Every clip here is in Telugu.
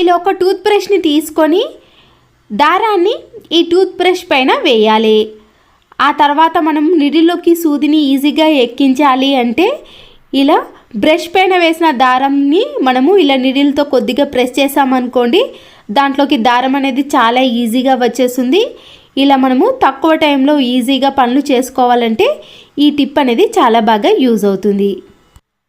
ఇలా ఒక టూత్ బ్రష్ని తీసుకొని దారాన్ని ఈ టూత్ బ్రష్ పైన వేయాలి. ఆ తర్వాత మనం నిడిలోకి సూదిని ఈజీగా ఎక్కించాలి అంటే ఇలా బ్రష్ పైన వేసిన దారంని మనము ఇలా నిడిల్తో కొద్దిగా ప్రెస్ చేసామనుకోండి దాంట్లోకి దారం అనేది చాలా ఈజీగా వచ్చేస్తుంది. ఇలా మనము తక్కువ టైంలో ఈజీగా పనులు చేసుకోవాలంటే ఈ టిప్ అనేది చాలా బాగా యూజ్ అవుతుంది.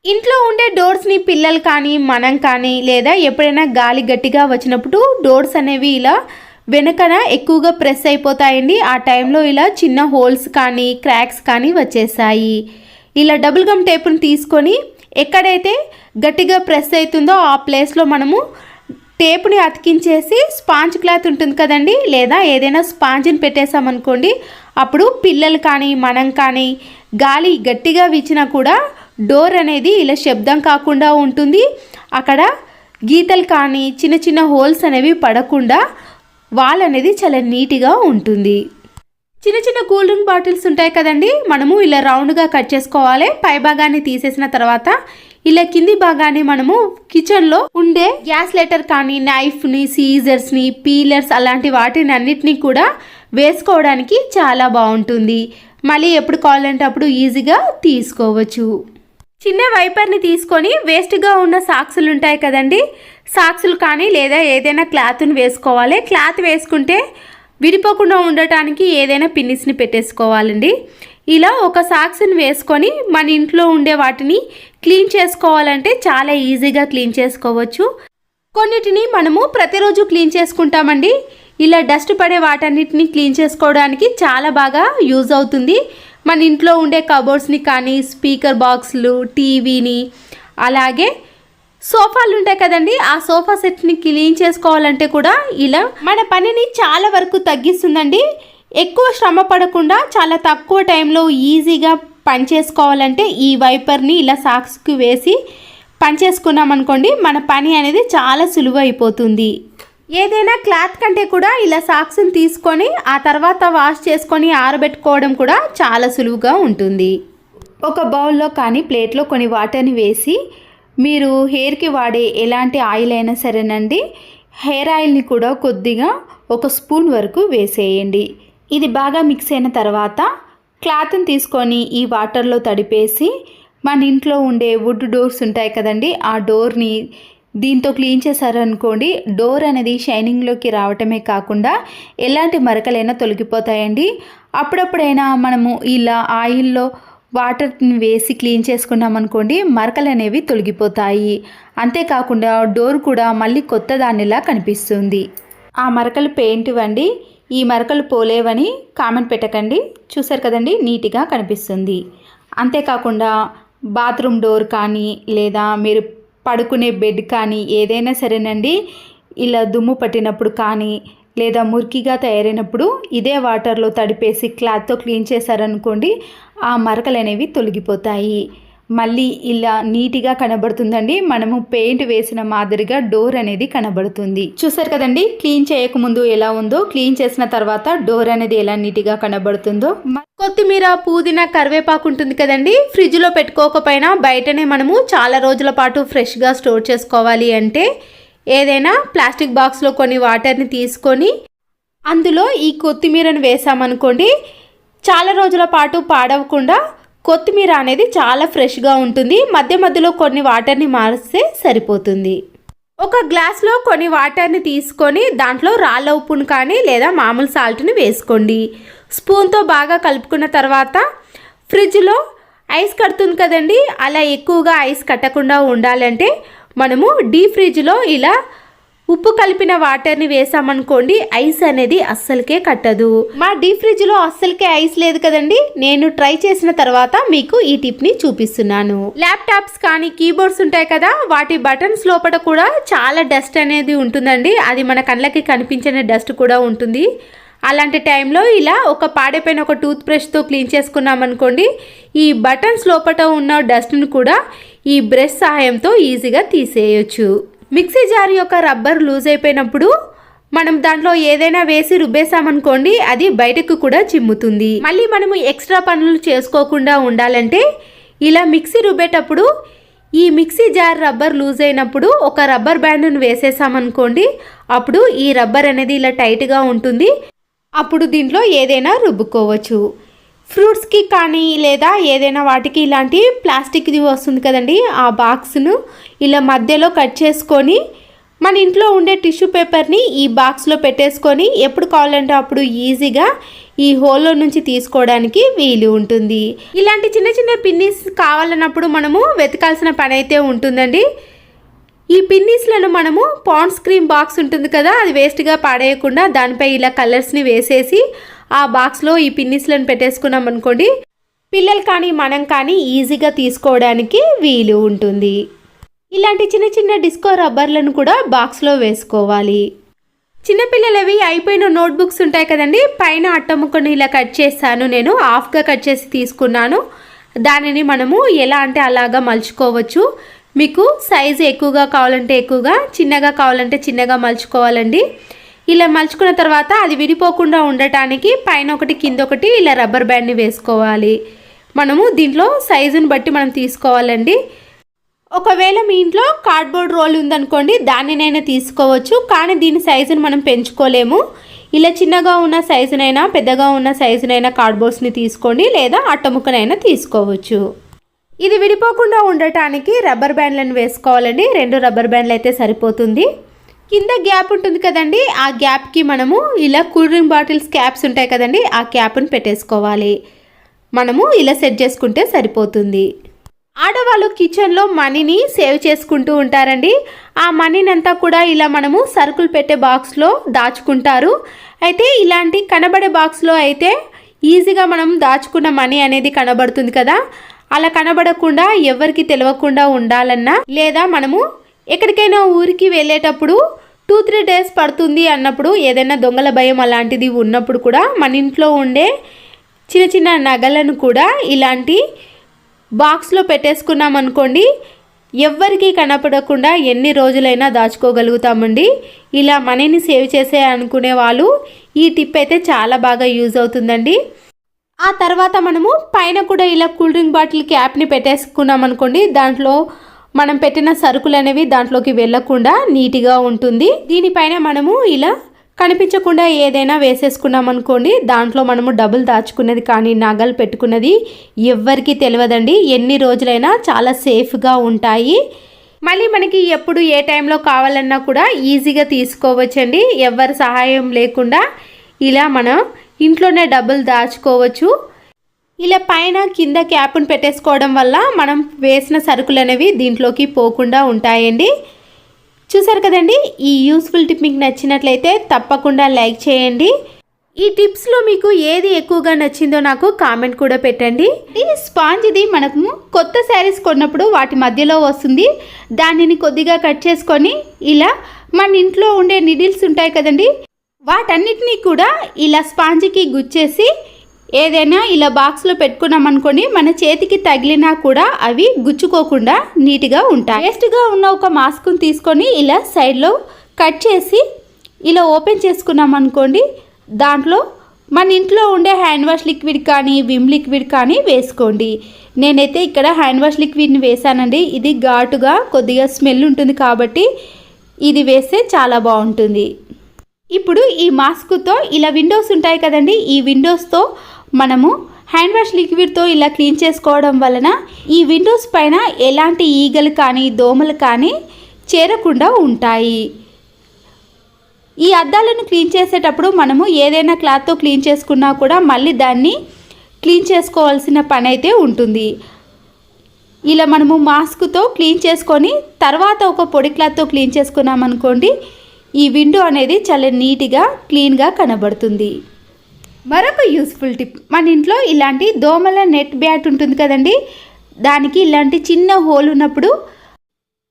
ఇంట్లో ఉండే డోర్స్ని పిల్లలు కానీ మనం కానీ లేదా ఎప్పుడైనా గాలి గట్టిగా వచ్చినప్పుడు డోర్స్ అనేవి ఇలా వెనకన ఎక్కువగా ప్రెస్ అయిపోతాయండి. ఆ టైంలో ఇలా చిన్న హోల్స్ కానీ క్రాక్స్ కానీ వచ్చేసాయి. ఇలా డబుల్ గమ్ టేపుని తీసుకొని ఎక్కడైతే గట్టిగా ప్రెస్ అవుతుందో ఆ ప్లేస్లో మనము టేపుని అతికించేసి స్పాంజ్ క్లాత్ ఉంటుంది కదండి లేదా ఏదైనా స్పాంజ్ని పెట్టేసామనుకోండి అప్పుడు పిల్లలు కానీ మనం కానీ గాలి గట్టిగా వీచినా కూడా డోర్ అనేది ఇలా శబ్దం కాకుండా ఉంటుంది. అక్కడ గీతలు కానీ చిన్న చిన్న హోల్స్ అనేవి పడకుండా వాల్ అనేది చాలా నీట్గా ఉంటుంది. చిన్న చిన్న కూల్ డ్రింక్ బాటిల్స్ ఉంటాయి కదండి. మనము ఇలా రౌండ్గా కట్ చేసుకోవాలి. పై భాగాన్ని తీసేసిన తర్వాత ఇలా కింది భాగాన్ని మనము కిచెన్లో ఉండే గ్యాస్ లెటర్ కానీ నైఫ్ని సీజర్స్ని పీలర్స్ అలాంటి వాటిని అన్నిటినీ కూడా వేసుకోవడానికి చాలా బాగుంటుంది. మళ్ళీ ఎప్పుడు కావాలంటే అప్పుడు ఈజీగా తీసుకోవచ్చు. చిన్న వైపర్ని తీసుకొని వేస్ట్గా ఉన్న సాక్సులు ఉంటాయి కదండి. సాక్సులు కానీ లేదా ఏదైనా క్లాత్ని వేసుకోవాలి. క్లాత్ వేసుకుంటే విడిపోకుండా ఉండటానికి ఏదైనా పిన్నిస్ని పెట్టేసుకోవాలండి. ఇలా ఒక సాక్స్ని వేసుకొని మన ఇంట్లో ఉండే వాటిని క్లీన్ చేసుకోవాలంటే చాలా ఈజీగా క్లీన్ చేసుకోవచ్చు. కొన్నిటిని మనము ప్రతిరోజు క్లీన్ చేసుకుంటామండి. ఇలా డస్ట్ పడే వాటన్నిటిని క్లీన్ చేసుకోవడానికి చాలా బాగా యూజ్ అవుతుంది. మన ఇంట్లో ఉండే కబోర్డ్స్ని కానీ స్పీకర్ బాక్స్లు టీవీని అలాగే సోఫాలు ఉంటాయి కదండి. ఆ సోఫా సెట్ని క్లీన్ చేసుకోవాలంటే కూడా ఇలా మన పనిని చాలా వరకు తగ్గిస్తుందండి. ఎక్కువ శ్రమ పడకుండా చాలా తక్కువ టైంలో ఈజీగా పని చేసుకోవాలంటే ఈ వైపర్ని ఇలా సాక్స్కి వేసి పని చేసుకున్నాం అనుకోండి మన పని అనేది చాలా సులువు అయిపోతుంది. ఏదైనా క్లాత్ కంటే కూడా ఇలా సాక్స్ని తీసుకొని ఆ తర్వాత వాష్ చేసుకొని ఆరబెట్టుకోవడం కూడా చాలా సులువుగా ఉంటుంది. ఒక బౌల్లో కానీ ప్లేట్లో కొన్ని వాటర్ని వేసి మీరు హెయిర్కి వాడే ఎలాంటి ఆయిల్ అయినా సరేనండి. హెయిర్ ఆయిల్ని కూడా కొద్దిగా ఒక స్పూన్ వరకు వేసేయండి. ఇది బాగా మిక్స్ అయిన తర్వాత క్లాత్ని తీసుకొని ఈ వాటర్లో తడిపేసి మన ఇంట్లో ఉండే వుడ్ డోర్స్ ఉంటాయి కదండి ఆ డోర్ని దీంతో క్లీన్ చేశారనుకోండి డోర్ అనేది షైనింగ్లోకి రావటమే కాకుండా ఎలాంటి మరకలైనా తొలగిపోతాయండి. అప్పుడప్పుడైనా మనము ఇలా ఆయిల్లో వాటర్ని వేసి క్లీన్ చేసుకున్నాం అనుకోండి మరకలు అనేవి తొలగిపోతాయి. అంతేకాకుండా డోర్ కూడా మళ్ళీ కొత్త దానిలా కనిపిస్తుంది. ఆ మరకలు పెయింట్ ఇవ్వండి ఈ మరకలు పోలేవని కామెంట్ పెట్టకండి. చూసారు కదండి నీట్గా కనిపిస్తుంది. అంతేకాకుండా బాత్రూమ్ డోర్ కానీ లేదా మీరు పడుకునే బెడ్ కానీ ఏదైనా సరేనండి. ఇలా దుమ్ము పట్టినప్పుడు కానీ లేదా మురికిగా తయారైనప్పుడు ఇదే వాటర్లో తడిపేసి క్లాత్తో క్లీన్ చేశారనుకోండి ఆ మరకలు అనేవి తొలగిపోతాయి. మళ్ళీ ఇలా నీట్గా కనబడుతుందండి. మనము పెయింట్ వేసిన మాదిరిగా డోర్ అనేది కనబడుతుంది. చూసారు కదండి? క్లీన్ చేయకముందు ఎలా ఉందో క్లీన్ చేసిన తర్వాత డోర్ అనేది ఎలా నీట్గా కనబడుతుందో. కొత్తిమీర పుదీనా కరివేపాకు ఉంటుంది కదండి? ఫ్రిడ్జ్లో పెట్టుకోకపోయినా బయటనే మనము చాలా రోజుల పాటు ఫ్రెష్గా స్టోర్ చేసుకోవాలి అంటే ఏదైనా ప్లాస్టిక్ బాక్స్లో కొన్ని వాటర్ని తీసుకొని అందులో ఈ కొత్తిమీరను వేసామనుకోండి చాలా రోజుల పాటు పాడవకుండా కొత్తిమీర అనేది చాలా ఫ్రెష్గా ఉంటుంది. మధ్య మధ్యలో కొన్ని వాటర్ని మారిస్తే సరిపోతుంది. ఒక గ్లాస్లో కొన్ని వాటర్ని తీసుకొని దాంట్లో రాళ్ళ ఉప్పును కానీ లేదా మామూలు సాల్ట్ని వేసుకోండి. స్పూన్తో బాగా కలుపుకున్న తర్వాత ఫ్రిడ్జ్లో ఐస్ కడుతుంది కదండి అలా ఎక్కువగా ఐస్ కట్టకుండా ఉండాలంటే మనము డీ ఫ్రిడ్జ్లో ఇలా ఉప్పు కలిపిన వాటర్ని వేసామనుకోండి ఐస్ అనేది అస్సలకే కట్టదు. మా డీ ఫ్రిడ్జ్లో అస్సలకే ఐస్ లేదు కదండి? నేను ట్రై చేసిన తర్వాత మీకు ఈ టిప్ని చూపిస్తున్నాను. ల్యాప్టాప్స్ కానీ కీబోర్డ్స్ ఉంటాయి కదా వాటి బటన్స్ లోపల కూడా చాలా డస్ట్ అనేది ఉంటుందండి. అది మన కళ్ళకి కనిపించని డస్ట్ కూడా ఉంటుంది. అలాంటి టైంలో ఇలా ఒక పాడైపోయిన ఒక టూత్ బ్రష్తో క్లీన్ చేసుకున్నాం అనుకోండి ఈ బటన్స్ లోపల ఉన్న డస్ట్ను కూడా ఈ బ్రష్ సహాయంతో ఈజీగా తీసేయొచ్చు. మిక్సీ జార్ యొక్క రబ్బర్ లూజ్ అయిపోయినప్పుడు మనం దాంట్లో ఏదైనా వేసి రుబ్బేసామనుకోండి అది బయటకు కూడా చిమ్ముతుంది. మళ్ళీ మనము ఎక్స్ట్రా పనులు చేసుకోకుండా ఉండాలంటే ఇలా మిక్సీ రుబ్బేటప్పుడు ఈ మిక్సీ జార్ రబ్బర్ లూజ్ అయినప్పుడు ఒక రబ్బర్ బ్యాండ్ను వేసేసామనుకోండి అప్పుడు ఈ రబ్బర్ అనేది ఇలా టైట్గా ఉంటుంది. అప్పుడు దీంట్లో ఏదైనా రుబ్బుకోవచ్చు. ఫ్రూట్స్కి కానీ లేదా ఏదైనా వాటికి ఇలాంటి ప్లాస్టిక్ది వస్తుంది కదండి ఆ బాక్స్ను ఇలా మధ్యలో కట్ చేసుకొని మన ఇంట్లో ఉండే టిష్యూ పేపర్ని ఈ బాక్స్లో పెట్టేసుకొని ఎప్పుడు కావాలంటే అప్పుడు ఈజీగా ఈ హోల్లో నుంచి తీసుకోవడానికి వీలు ఉంటుంది. ఇలాంటి చిన్న చిన్న పిన్నిస్ కావాలన్నప్పుడు మనము వెతకాల్సిన పని అయితే ఉంటుందండి. ఈ పిన్నిస్లను మనము పాండ్స్ క్రీమ్ బాక్స్ ఉంటుంది కదా అది వేస్ట్గా పాడేయకుండా దానిపై ఇలా కలర్స్ని వేసేసి ఆ బాక్స్లో ఈ పిన్నిస్లను పెట్టేసుకున్నాం అనుకోండి పిల్లలు కానీ మనం కానీ ఈజీగా తీసుకోవడానికి వీలు ఉంటుంది. ఇలాంటి చిన్న చిన్న డిస్కో రబ్బర్లను కూడా బాక్స్లో వేసుకోవాలి. చిన్నపిల్లలవి అయిపోయిన నోట్బుక్స్ ఉంటాయి కదండి పైన అట్టముక్కను ఇలా కట్ చేశాను నేను హాఫ్గా కట్ చేసి తీసుకున్నాను. దానిని మనము ఎలా అంటే అలాగా మలుచుకోవచ్చు. మీకు సైజు ఎక్కువగా కావాలంటే ఎక్కువగా చిన్నగా కావాలంటే చిన్నగా మలుచుకోవాలండి. ఇలా మలుచుకున్న తర్వాత అది విడిపోకుండా ఉండటానికి పైన ఒకటి కింద ఒకటి ఇలా రబ్బర్ బ్యాండ్ని వేసుకోవాలి. మనము దీంట్లో సైజుని బట్టి మనం తీసుకోవాలండి. ఒకవేళ మీ ఇంట్లో కార్డ్బోర్డ్ రోల్ ఉందనుకోండి దానినైనా తీసుకోవచ్చు. కానీ దీని సైజుని మనం పెంచుకోలేము. ఇలా చిన్నగా ఉన్న సైజునైనా పెద్దగా ఉన్న సైజునైనా కార్డ్బోర్డ్స్ని తీసుకోండి లేదా అట్టముక్కనైనా తీసుకోవచ్చు. ఇది విడిపోకుండా ఉండటానికి రబ్బర్ బ్యాండ్లను వేసుకోవాలండి. రెండు రబ్బర్ బ్యాండ్లు అయితే సరిపోతుంది. కింద గ్యాప్ ఉంటుంది కదండి. ఆ గ్యాప్కి మనము ఇలా కూల్ డ్రింక్ బాటిల్స్ క్యాప్స్ ఉంటాయి కదండి ఆ క్యాప్ని పెట్టేసుకోవాలి. మనము ఇలా సెట్ చేసుకుంటే సరిపోతుంది. ఆడవాళ్ళు కిచెన్లో మనీని సేవ్ చేసుకుంటూ ఉంటారండి. ఆ మనీని అంతా కూడా ఇలా మనము సరుకులు పెట్టే బాక్స్లో దాచుకుంటారు. అయితే ఇలాంటి కనబడే బాక్స్లో అయితే ఈజీగా మనం దాచుకున్న మనీ అనేది కనబడుతుంది కదా. అలా కనబడకుండా ఎవరికి తెలియకుండా ఉండాలన్నా లేదా మనము ఎక్కడికైనా ఊరికి వెళ్ళేటప్పుడు టూ త్రీ డేస్ పడుతుంది అన్నప్పుడు ఏదైనా దొంగల భయం అలాంటిది ఉన్నప్పుడు కూడా మన ఇంట్లో ఉండే చిన్న చిన్న నగలను కూడా ఇలాంటి బాక్స్లో పెట్టేసుకున్నాం అనుకోండి ఎవ్వరికీ కనపడకుండా ఎన్ని రోజులైనా దాచుకోగలుగుతామండి. ఇలా మనీని సేవ్ చేసే అనుకునే వాళ్ళు ఈ టిప్ అయితే చాలా బాగా యూజ్ అవుతుందండి. ఆ తర్వాత మనము పైన కూడా ఇలా కూల్ డ్రింక్ బాటిల్ క్యాప్ని పెట్టేసుకున్నాం అనుకోండి దాంట్లో మనం పెట్టిన సరుకులు అనేవి దాంట్లోకి వెళ్ళకుండా నీట్గా ఉంటుంది. దీనిపైన మనము ఇలా కనిపించకుండా ఏదైనా వేసేసుకున్నాం అనుకోండి దాంట్లో మనము డబ్బులు దాచుకున్నది కానీ నగలు పెట్టుకున్నది ఎవ్వరికీ తెలియదండి. ఎన్ని రోజులైనా చాలా సేఫ్గా ఉంటాయి. మళ్ళీ మనకి ఎప్పుడు ఏ టైంలో కావాలన్నా కూడా ఈజీగా తీసుకోవచ్చండి. ఎవరి సహాయం లేకుండా ఇలా మనం ఇంట్లోనే డబ్బులు దాచుకోవచ్చు. ఇలా పైన కింద క్యాప్ను పెట్టేసుకోవడం వల్ల మనం వేసిన సరుకులు అనేవి దీంట్లోకి పోకుండా ఉంటాయండి. చూసారు కదండి? ఈ యూస్ఫుల్ టిప్ మీకు నచ్చినట్లయితే తప్పకుండా లైక్ చేయండి. ఈ టిప్స్లో మీకు ఏది ఎక్కువగా నచ్చిందో నాకు కామెంట్ కూడా పెట్టండి. ఈ స్పాంజ్ ఇది మనకు కొత్త శారీస్ కొన్నప్పుడు వాటి మధ్యలో వస్తుంది. దానిని కొద్దిగా కట్ చేసుకొని ఇలా మన ఇంట్లో ఉండే నిడిల్స్ ఉంటాయి కదండి? వాటన్నిటినీ కూడా ఇలా స్పాంజ్కి గుచ్చేసి ఏదైనా ఇలా బాక్స్లో పెట్టుకున్నామనుకోండి మన చేతికి తగిలినా కూడా అవి గుచ్చుకోకుండా నీట్గా ఉంటాయి. వేస్ట్గా ఉన్న ఒక మాస్క్ని తీసుకొని ఇలా సైడ్లో కట్ చేసి ఇలా ఓపెన్ చేసుకున్నాం అనుకోండి దాంట్లో మన ఇంట్లో ఉండే హ్యాండ్ వాష్ లిక్విడ్ కానీ విమ్ లిక్విడ్ కానీ వేసుకోండి. నేనైతే ఇక్కడ హ్యాండ్ వాష్ లిక్విడ్ని వేసానండి ఇది ఘాటుగా కొద్దిగా స్మెల్ ఉంటుంది కాబట్టి ఇది వేస్తే చాలా బాగుంటుంది. ఇప్పుడు ఈ మాస్క్తో ఇలా విండోస్ ఉంటాయి కదండి ఈ విండోస్తో మనము హ్యాండ్ వాష్ లిక్విడ్తో ఇలా క్లీన్ చేసుకోవడం వలన ఈ విండోస్ పైన ఎలాంటి ఈగలు కానీ దోమలు కానీ చేరకుండా ఉంటాయి. ఈ అద్దాలను క్లీన్ చేసేటప్పుడు మనము ఏదైనా క్లాత్తో క్లీన్ చేసుకున్నా కూడా మళ్ళీ దాన్ని క్లీన్ చేసుకోవాల్సిన పని అయితే ఉంటుంది. ఇలా మనము మాస్క్తో క్లీన్ చేసుకొని తర్వాత ఒక పొడి క్లాత్తో క్లీన్ చేసుకున్నాం అనుకోండి ఈ విండో అనేది చాలా నీట్గా క్లీన్గా కనబడుతుంది. మరొక యూస్ఫుల్ టిప్. మన ఇంట్లో ఇలాంటి దోమల నెట్ బ్యాట్ ఉంటుంది కదండి? దానికి ఇలాంటి చిన్న హోల్ ఉన్నప్పుడు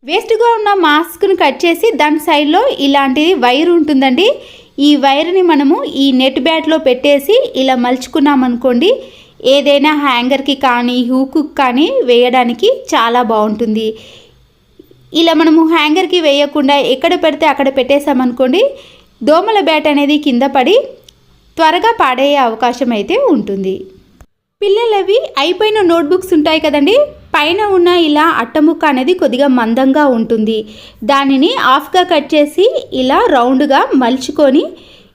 వేస్ట్గా ఉన్న మాస్క్ను కట్ చేసి దాని సైడ్లో ఇలాంటి వైర్ ఉంటుందండి. ఈ వైర్ని మనము ఈ నెట్ బ్యాట్లో పెట్టేసి ఇలా మలుచుకున్నామనుకోండి ఏదైనా హ్యాంగర్కి కానీ హూకు కానీ వేయడానికి చాలా బాగుంటుంది. ఇలా మనము హ్యాంగర్కి వేయకుండా ఎక్కడ పెడితే అక్కడ పెట్టేసామనుకోండి దోమల బ్యాట్ అనేది కింద పడి త్వరగా పాడయ్యే అవకాశం అయితే ఉంటుంది. పిల్లలవి అయిపోయిన నోట్బుక్స్ ఉంటాయి కదండి పైన ఉన్న ఇలా అట్టముక్క అనేది కొద్దిగా మందంగా ఉంటుంది. దానిని ఆఫ్గా కట్ చేసి ఇలా రౌండ్గా మలుచుకొని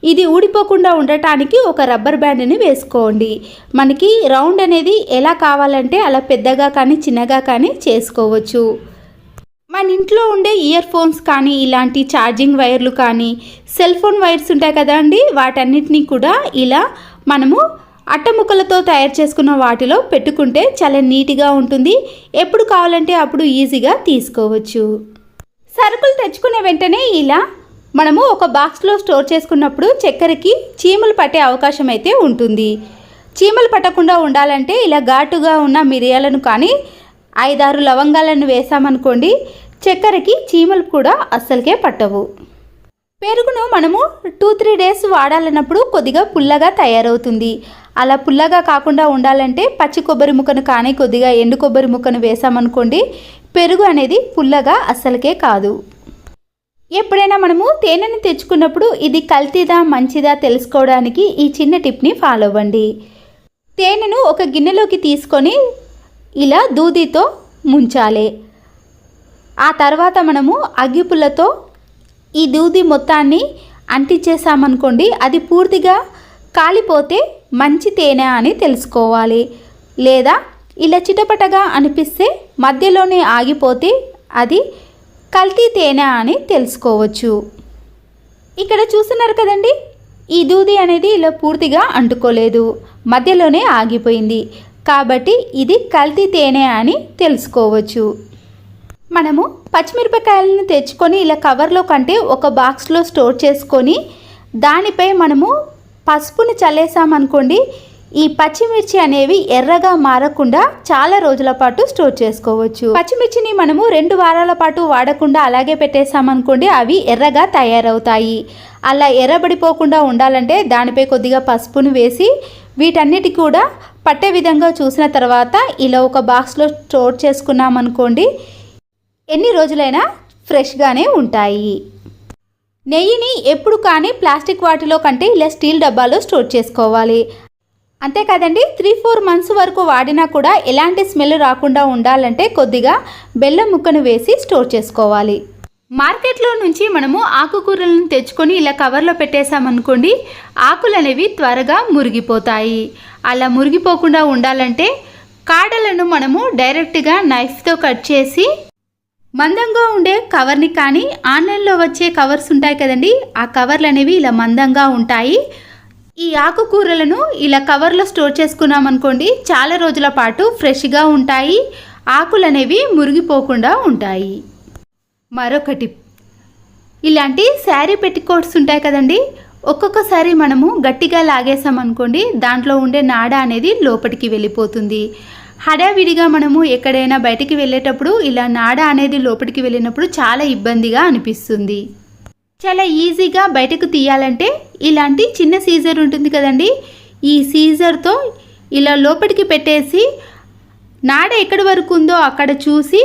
ఇది ఊడిపోకుండా ఉండటానికి ఒక రబ్బర్ బ్యాండ్ని వేసుకోండి. మనకి రౌండ్ అనేది ఎలా కావాలంటే అలా పెద్దగా కానీ చిన్నగా కానీ చేసుకోవచ్చు. మన ఇంట్లో ఉండే ఇయర్ ఫోన్స్ కానీ ఇలాంటి ఛార్జింగ్ వైర్లు కానీ సెల్ ఫోన్ వైర్స్ ఉంటాయి కదండి వాటన్నిటినీ కూడా ఇలా మనము అట్టముక్కలతో తయారు చేసుకున్న వాటిలో పెట్టుకుంటే చాలా నీట్గా ఉంటుంది. ఎప్పుడు కావాలంటే అప్పుడు ఈజీగా తీసుకోవచ్చు. సరుకులు తెచ్చుకునే వెంటనే ఇలా మనము ఒక బాక్స్లో స్టోర్ చేసుకున్నప్పుడు చక్కెరకి చీమలు పట్టే అవకాశం అయితే ఉంటుంది. చీమలు పట్టకుండా ఉండాలంటే ఇలా ఘాటుగా ఉన్న మిరియాలను కానీ ఐదారు లవంగాలను వేసామనుకోండి చక్కెరకి చీమలు కూడా అస్సలకే పట్టవు. పెరుగును మనము టూ త్రీ డేస్ వాడాలన్నప్పుడు కొద్దిగా పుల్లగా తయారవుతుంది. అలా పుల్లగా కాకుండా ఉండాలంటే పచ్చి కొబ్బరి ముక్కను కానీ కొద్దిగా ఎండు కొబ్బరి ముక్కను వేసామనుకోండి పెరుగు అనేది పుల్లగా అస్సలకే కాదు. ఎప్పుడైనా మనము తేనెను తెచ్చుకున్నప్పుడు ఇది కల్తీదా మంచిదా తెలుసుకోవడానికి ఈ చిన్న టిప్ని ఫాలో అవ్వండి. తేనెను ఒక గిన్నెలోకి తీసుకొని ఇలా దూదితో ముంచాలి. ఆ తర్వాత మనము అగ్గిపుల్లతో ఈ దూది మొత్తాన్ని అంటించేసామనుకోండి అది పూర్తిగా కాలిపోతే మంచి తేనె అని తెలుసుకోవాలి. లేదా ఇలా చిటపటగా అనిపిస్తే మధ్యలోనే ఆగిపోతే అది కల్తీ తేనె అని తెలుసుకోవచ్చు. ఇక్కడ చూస్తున్నారు కదండి ఈ దూది అనేది ఇలా పూర్తిగా అంటుకోలేదు. మధ్యలోనే ఆగిపోయింది. కాబట్టి ఇది కల్తీ తేనె అని తెలుసుకోవచ్చు. మనము పచ్చిమిరపకాయలను తెచ్చుకొని ఇలా కవర్లో కంటే ఒక బాక్స్లో స్టోర్ చేసుకొని దానిపై మనము పసుపుని చల్లేసామనుకోండి ఈ పచ్చిమిర్చి అనేవి ఎర్రగా మారకుండా చాలా రోజుల పాటు స్టోర్ చేసుకోవచ్చు. పచ్చిమిర్చిని మనము రెండు వారాల పాటు వాడకుండా అలాగే పెట్టేసామనుకోండి అవి ఎర్రగా తయారవుతాయి. అలా ఎర్రబడిపోకుండా ఉండాలంటే దానిపై కొద్దిగా పసుపును వేసి వీటన్నిటి కూడా పట్టే విధంగా చూసిన తర్వాత ఇలా ఒక బాక్స్లో స్టోర్ చేసుకున్నామనుకోండి ఎన్ని రోజులైనా ఫ్రెష్గానే ఉంటాయి. నెయ్యిని ఎప్పుడు కానీ ప్లాస్టిక్ వాటిలో కంటే ఇలా స్టీల్ డబ్బాలో స్టోర్ చేసుకోవాలి. అంతేకాదండి త్రీ ఫోర్ మంత్స్ వరకు వాడినా కూడా ఎలాంటి స్మెల్ రాకుండా ఉండాలంటే కొద్దిగా బెల్లం ముక్కను వేసి స్టోర్ చేసుకోవాలి. మార్కెట్లో నుంచి మనము ఆకుకూరలను తెచ్చుకొని ఇలా కవర్లో పెట్టేసామనుకోండి ఆకులు అనేవి త్వరగా మురిగిపోతాయి. అలా మురిగిపోకుండా ఉండాలంటే కాడలను మనము డైరెక్ట్గా నైఫ్తో కట్ చేసి మందంగా ఉండే కవర్ని కానీ ఆన్లైన్లో వచ్చే కవర్స్ ఉంటాయి కదండి ఆ కవర్లు అనేవి ఇలా మందంగా ఉంటాయి. ఈ ఆకుకూరలను ఇలా కవర్లో స్టోర్ చేసుకున్నాం అనుకోండి చాలా రోజుల పాటు ఫ్రెష్గా ఉంటాయి ఆకులు అనేవి మురిగిపోకుండా ఉంటాయి. మరొక టిప్ ఇలాంటి శారీ పెట్టికోట్స్ ఉంటాయి కదండి? ఒక్కొక్కసారి మనము గట్టిగా లాగేసామనుకోండి దాంట్లో ఉండే నాడ అనేది లోపలికి వెళ్ళిపోతుంది. హడావిడిగా మనము ఎక్కడైనా బయటికి వెళ్ళేటప్పుడు ఇలా నాడ అనేది లోపలికి వెళ్ళినప్పుడు చాలా ఇబ్బందిగా అనిపిస్తుంది. చాలా ఈజీగా బయటకు తీయాలంటే ఇలాంటి చిన్న సీజర్ ఉంటుంది కదండి? ఈ సీజర్తో ఇలా లోపలికి పెట్టేసి నాడ ఎక్కడి వరకు ఉందో అక్కడ చూసి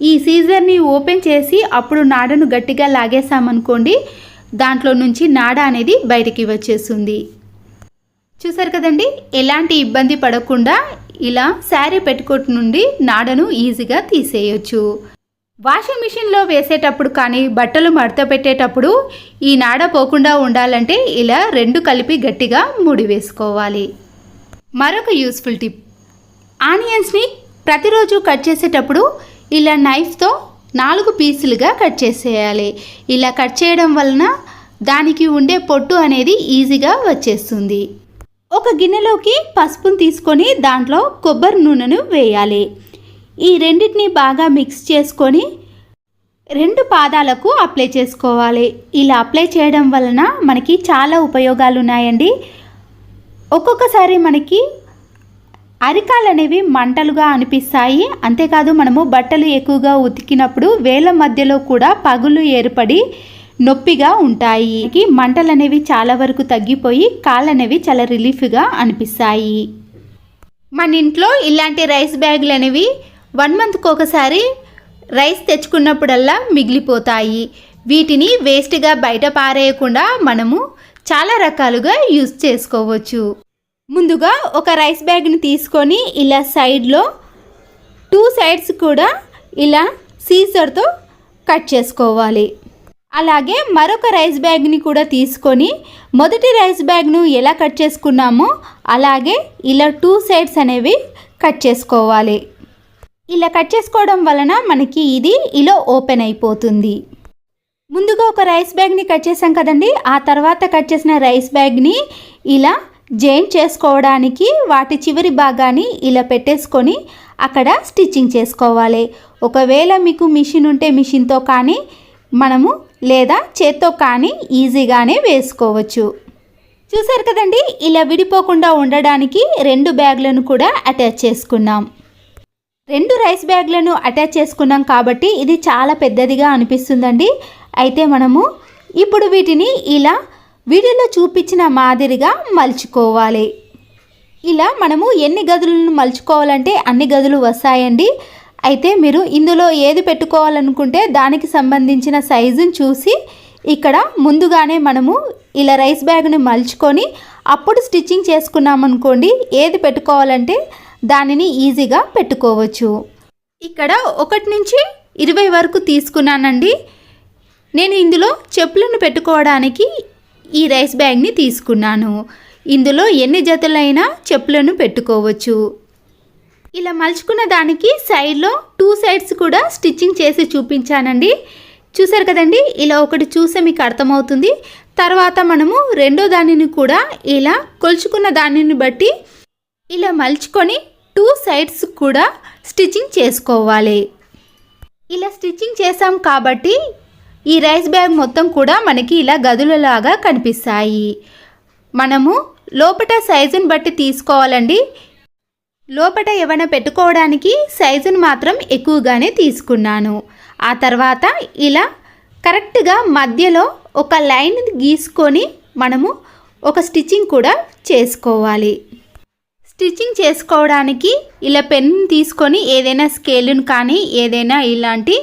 ఈ సీజర్ని ఓపెన్ చేసి అప్పుడు నాడను గట్టిగా లాగేసామనుకోండి దాంట్లో నుంచి నాడ అనేది బయటికి వచ్చేస్తుంది. చూసారు కదండి ఎలాంటి ఇబ్బంది పడకుండా ఇలా శారీ పెట్టుకోట్ నుండి నాడను ఈజీగా తీసేయొచ్చు. వాషింగ్ మిషన్లో వేసేటప్పుడు కానీ బట్టలు మడత పెట్టేటప్పుడు ఈ నాడ పోకుండా ఉండాలంటే ఇలా రెండు కలిపి గట్టిగా ముడి వేసుకోవాలి. మరొక యూస్ఫుల్ టిప్. ఆనియన్స్ని ప్రతిరోజు కట్ చేసేటప్పుడు ఇలా నైఫ్తో నాలుగు పీసులుగా కట్ చేసేయాలి. ఇలా కట్ చేయడం వలన దానికి ఉండే పొట్టు అనేది ఈజీగా వచ్చేస్తుంది. ఒక గిన్నెలోకి పసుపును తీసుకొని దాంట్లో కొబ్బరి నూనెను వేయాలి. ఈ రెండింటిని బాగా మిక్స్ చేసుకొని రెండు పాదాలకు అప్లై చేసుకోవాలి. ఇలా అప్లై చేయడం వలన మనకి చాలా ఉపయోగాలు ఉన్నాయండి ఒక్కొక్కసారి మనకి అరికాలు అనేవి మంటలుగా అనిపిస్తాయి. అంతేకాదు మనము బట్టలు ఎక్కువగా ఉతికినప్పుడు వేల మధ్యలో కూడా పగులు ఏర్పడి నొప్పిగా ఉంటాయి. మంటలు అనేవి చాలా వరకు తగ్గిపోయి కాళ్ళు అనేవి చాలా రిలీఫ్గా అనిపిస్తాయి. మన ఇంట్లో ఇలాంటి రైస్ బ్యాగులు అనేవి వన్ మంత్కి ఒకసారి రైస్ తెచ్చుకున్నప్పుడల్లా మిగిలిపోతాయి. వీటిని వేస్ట్గా బయట పారేయకుండా మనము చాలా రకాలుగా యూజ్ చేసుకోవచ్చు. ముందుగా ఒక రైస్ బ్యాగ్ని తీసుకొని ఇలా సైడ్లో టూ సైడ్స్ కూడా ఇలా సీజర్తో కట్ చేసుకోవాలి. అలాగే మరొక రైస్ బ్యాగ్ని కూడా తీసుకొని మొదటి రైస్ బ్యాగ్ను ఎలా కట్ చేసుకున్నామో అలాగే ఇలా టూ సైడ్స్ అనేవి కట్ చేసుకోవాలి. ఇలా కట్ చేసుకోవడం వలన మనకి ఇది ఇలా ఓపెన్ అయిపోతుంది. ముందుగా ఒక రైస్ బ్యాగ్ని కట్ చేసాం కదండి. ఆ తర్వాత కట్ చేసిన రైస్ బ్యాగ్ని ఇలా జాయిన్ చేసుకోవడానికి వాటి చివరి భాగాన్ని ఇలా పెట్టేసుకొని అక్కడ స్టిచ్చింగ్ చేసుకోవాలి. ఒకవేళ మీకు మిషన్ ఉంటే మిషన్తో కానీ మనము లేదా చేత్తో కానీ ఈజీగానే వేసుకోవచ్చు. చూసారు కదండి? ఇలా విడిపోకుండా ఉండడానికి రెండు బ్యాగ్లను కూడా అటాచ్ చేసుకున్నాం. రెండు రైస్ బ్యాగ్లను అటాచ్ చేసుకున్నాం కాబట్టి ఇది చాలా పెద్దదిగా అనిపిస్తుందండి. అయితే మనము ఇప్పుడు వీటిని ఇలా వీడియోలో చూపించిన మాదిరిగా మలుచుకోవాలి. ఇలా మనము ఎన్ని గదులను మలుచుకోవాలంటే అన్ని గదులు వస్తాయండి. అయితే మీరు ఇందులో ఏది పెట్టుకోవాలనుకుంటే దానికి సంబంధించిన సైజుని చూసి ఇక్కడ ముందుగానే మనము ఇలా రైస్ బ్యాగ్ని మలుచుకొని అప్పుడు స్టిచ్చింగ్ చేసుకున్నామనుకోండి ఏది పెట్టుకోవాలంటే దానిని ఈజీగా పెట్టుకోవచ్చు. ఇక్కడ ఒకటి నుంచి ఇరవై వరకు తీసుకున్నానండి. నేను ఇందులో చెప్పులను పెట్టుకోవడానికి ఈ రైస్ బ్యాగ్ని తీసుకున్నాను. ఇందులో ఎన్ని జతలైనా చెప్పులను పెట్టుకోవచ్చు. ఇలా మలుచుకున్న దానికి సైడ్లో టూ సైడ్స్ కూడా స్టిచ్చింగ్ చేసి చూపించానండి. చూసారు కదండి? ఇలా ఒకటి చూస్తే మీకు అర్థమవుతుంది. తర్వాత మనము రెండో దానిని కూడా ఇలా కొలుచుకున్న దానిని బట్టి ఇలా మలుచుకొని టూ సైడ్స్ కూడా స్టిచ్చింగ్ చేసుకోవాలి. ఇలా స్టిచ్చింగ్ చేసాం కాబట్టి ఈ రైస్ బ్యాగ్ మొత్తం కూడా మనకి ఇలా గదులలాగా కనిపిస్తాయి. మనము లోపట సైజుని బట్టి తీసుకోవాలండి. లోపట ఏమైనా పెట్టుకోవడానికి సైజును మాత్రం ఎక్కువగానే తీసుకున్నాను. ఆ తర్వాత ఇలా కరెక్ట్గా మధ్యలో ఒక లైన్ గీసుకొని మనము ఒక స్టిచ్చింగ్ కూడా చేసుకోవాలి. స్టిచ్చింగ్ చేసుకోవడానికి ఇలా పెన్ తీసుకొని ఏదైనా స్కేలును కానీ ఏదైనా ఇలాంటి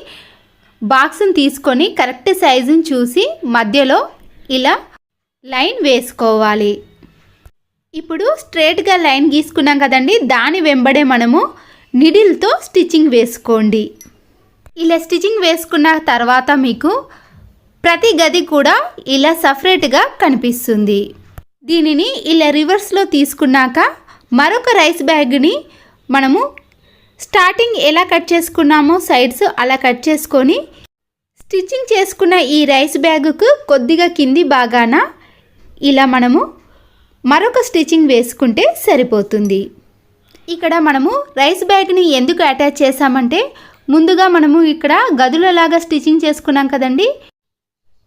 బాక్స్ని తీసుకొని కరెక్ట్ సైజుని చూసి మధ్యలో ఇలా లైన్ వేసుకోవాలి. ఇప్పుడు స్ట్రేట్గా లైన్ గీసుకున్నాం కదండి దాని వెంబడే మనము నిడిల్తో స్టిచ్చింగ్ వేసుకోండి. ఇలా స్టిచ్చింగ్ వేసుకున్న తర్వాత మీకు ప్రతి గది కూడా ఇలా సపరేట్గా కనిపిస్తుంది. దీనిని ఇలా రివర్స్లో తీసుకున్నాక మరొక రైస్ బ్యాగ్ని మనము స్టార్టింగ్ ఎలా కట్ చేసుకున్నామో సైడ్స్ అలా కట్ చేసుకొని స్టిచ్చింగ్ చేసుకున్న ఈ రైస్ బ్యాగుకు కొద్దిగా కింది బాగాన ఇలా మనము మరొక స్టిచ్చింగ్ వేసుకుంటే సరిపోతుంది. ఇక్కడ మనము రైస్ బ్యాగ్ని ఎందుకు అటాచ్ చేసామంటే ముందుగా మనము ఇక్కడ గదులలాగా స్టిచ్చింగ్ చేసుకున్నాం కదండి.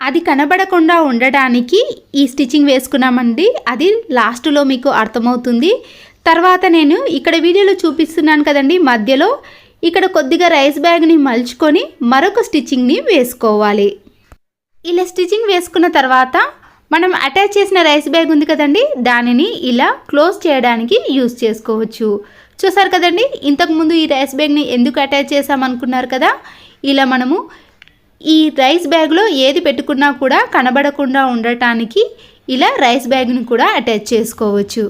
అది కనబడకుండా ఉండడానికి ఈ స్టిచ్చింగ్ వేసుకున్నామండి. అది లాస్ట్లో మీకు అర్థమవుతుంది. తర్వాత నేను ఇక్కడ వీడియోలో చూపిస్తున్నాను కదండి మధ్యలో ఇక్కడ కొద్దిగా రైస్ బ్యాగ్ని మలుచుకొని మరొక స్టిచ్చింగ్ని వేసుకోవాలి. ఇలా స్టిచ్చింగ్ వేసుకున్న తర్వాత మనం అటాచ్ చేసిన రైస్ బ్యాగ్ ఉంది కదండి దానిని ఇలా క్లోజ్ చేయడానికి యూస్ చేసుకోవచ్చు. చూసారు కదండి ఇంతకుముందు ఈ రైస్ బ్యాగ్ని ఎందుకు అటాచ్ చేసామనుకున్నారు కదా ఇలా మనము ఈ రైస్ బ్యాగ్లో ఏది పెట్టుకున్నా కూడా కనబడకుండా ఉండటానికి ఇలా రైస్ బ్యాగ్ని కూడా అటాచ్ చేసుకోవచ్చు.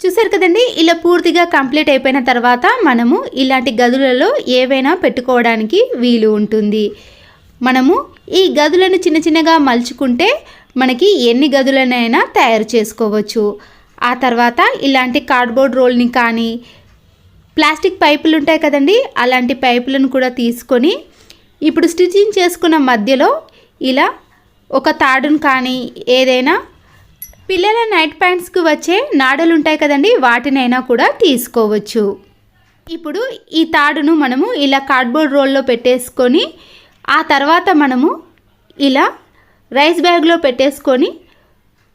చూసారు కదండి ఇలా పూర్తిగా కంప్లీట్ అయిపోయిన తర్వాత మనము ఇలాంటి గదులలో ఏవైనా పెట్టుకోవడానికి వీలు ఉంటుంది. మనము ఈ గదులను చిన్న చిన్నగా మలుచుకుంటే మనకి ఎన్ని గదులనైనా తయారు చేసుకోవచ్చు. ఆ తర్వాత ఇలాంటి కార్డ్బోర్డ్ రోల్ని కానీ ప్లాస్టిక్ పైపులు ఉంటాయి కదండి అలాంటి పైపులను కూడా తీసుకొని ఇప్పుడు స్టిచ్చింగ్ చేసుకున్న మధ్యలో ఇలా ఒక తాడును కానీ ఏదైనా పిల్లల నైట్ ప్యాంట్స్కి వచ్చే నాడలు ఉంటాయి కదండి వాటినైనా కూడా తీసుకోవచ్చు. ఇప్పుడు ఈ తాడును మనము ఇలా కార్డ్బోర్డ్ రోల్లో పెట్టేసుకొని ఆ తర్వాత మనము ఇలా రైస్ బ్యాగ్లో పెట్టేసుకొని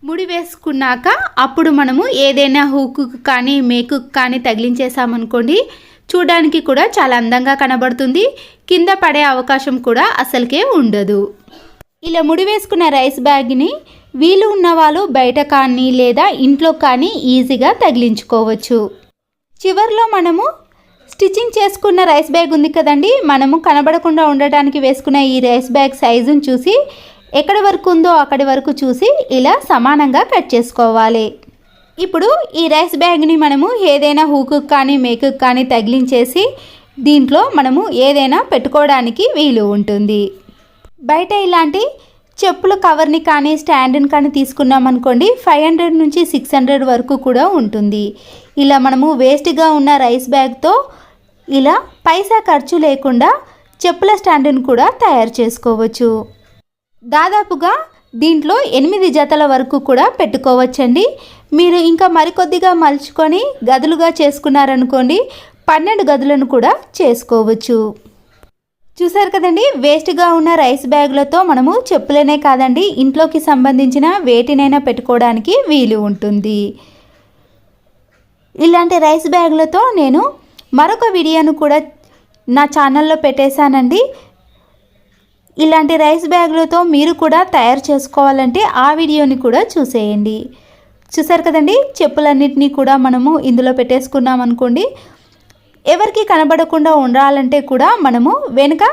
ముడి వేసుకున్నాక అప్పుడు మనము ఏదైనా హూకు కానీ మేకు కానీ తగిలించేసామనుకోండి చూడడానికి కూడా చాలా అందంగా కనబడుతుంది. కింద పడే అవకాశం కూడా అసలుకే ఉండదు. ఇలా ముడి వేసుకున్న రైస్ బ్యాగ్ని వీలు ఉన్నవాళ్ళు బయట కానీ లేదా ఇంట్లో కానీ ఈజీగా తగిలించుకోవచ్చు. చివర్లో మనము స్టిచ్చింగ్ చేసుకున్న రైస్ బ్యాగ్ ఉంది కదండి మనము కనబడకుండా ఉండటానికి వేసుకున్న ఈ రైస్ బ్యాగ్ సైజును చూసి ఎక్కడి వరకు ఉందో అక్కడి వరకు చూసి ఇలా సమానంగా కట్ చేసుకోవాలి. ఇప్పుడు ఈ రైస్ బ్యాగ్ని మనము ఏదైనా హూకు కానీ మేకుకు కానీ తగిలించేసి దీంట్లో మనము ఏదైనా పెట్టుకోవడానికి వీలు ఉంటుంది. బయట ఇలాంటి చెప్పుల కవర్ని కానీ స్టాండ్ని కానీ తీసుకున్నాం అనుకోండి ఫైవ్ హండ్రెడ్ నుంచి సిక్స్ హండ్రెడ్ వరకు కూడా ఉంటుంది. ఇలా మనము వేస్ట్గా ఉన్న రైస్ బ్యాగ్తో ఇలా పైసా ఖర్చు లేకుండా చెప్పుల స్టాండ్ని కూడా తయారు చేసుకోవచ్చు. దాదాపుగా దీంట్లో ఎనిమిది జతల వరకు కూడా పెట్టుకోవచ్చండి. మీరు ఇంకా మరికొద్దిగా మలుచుకొని గదులుగా చేసుకున్నారనుకోండి పన్నెండు గదులను కూడా చేసుకోవచ్చు. చూసారు కదండి వేస్ట్గా ఉన్న రైస్ బ్యాగులతో మనము చెప్పులనే కాదండి ఇంట్లోకి సంబంధించిన వేటినైనా పెట్టుకోవడానికి వీలు ఉంటుంది. ఇలాంటి రైస్ బ్యాగులతో నేను మరొక వీడియోను కూడా నా ఛానల్లో పెట్టేశానండి. ఇలాంటి రైస్ బ్యాగులతో మీరు కూడా తయారు చేసుకోవాలంటే ఆ వీడియోని కూడా చూసేయండి. చూసారు కదండి చెప్పులన్నింటినీ కూడా మనము ఇందులో పెట్టేసుకున్నాం అనుకోండి ఎవరికి కనబడకుండా ఉండాలంటే కూడా మనము వెనుక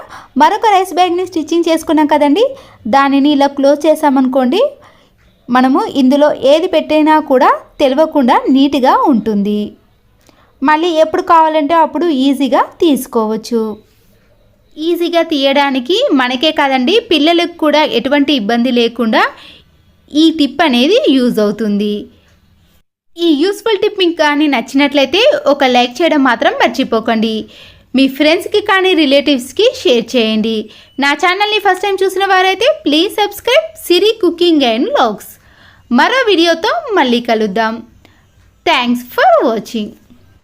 మరొక రైస్ బ్యాగ్ని స్టిచ్చింగ్ చేసుకున్నాం కదండి. దానిని ఇలా క్లోజ్ చేసామనుకోండి మనము ఇందులో ఏది పెట్టినా కూడా తెలియకుండా నీట్గా ఉంటుంది. మళ్ళీ ఎప్పుడు కావాలంటే అప్పుడు ఈజీగా తీసుకోవచ్చు. ఈజీగా తీయడానికి మనకే కాదండి పిల్లలకు కూడా ఎటువంటి ఇబ్బంది లేకుండా ఈ టిప్ అనేది యూజ్ అవుతుంది. ఈ యూస్ఫుల్ టిప్ మీకు కానీ నచ్చినట్లయితే ఒక లైక్ చేయడం మాత్రం మర్చిపోకండి. మీ ఫ్రెండ్స్కి కానీ రిలేటివ్స్కి షేర్ చేయండి. నా ఛానల్ని ఫస్ట్ టైం చూసిన వారైతే please subscribe Siri cooking and vlogs మరో వీడియోతో మళ్ళీ కలుద్దాం. Thanks for watching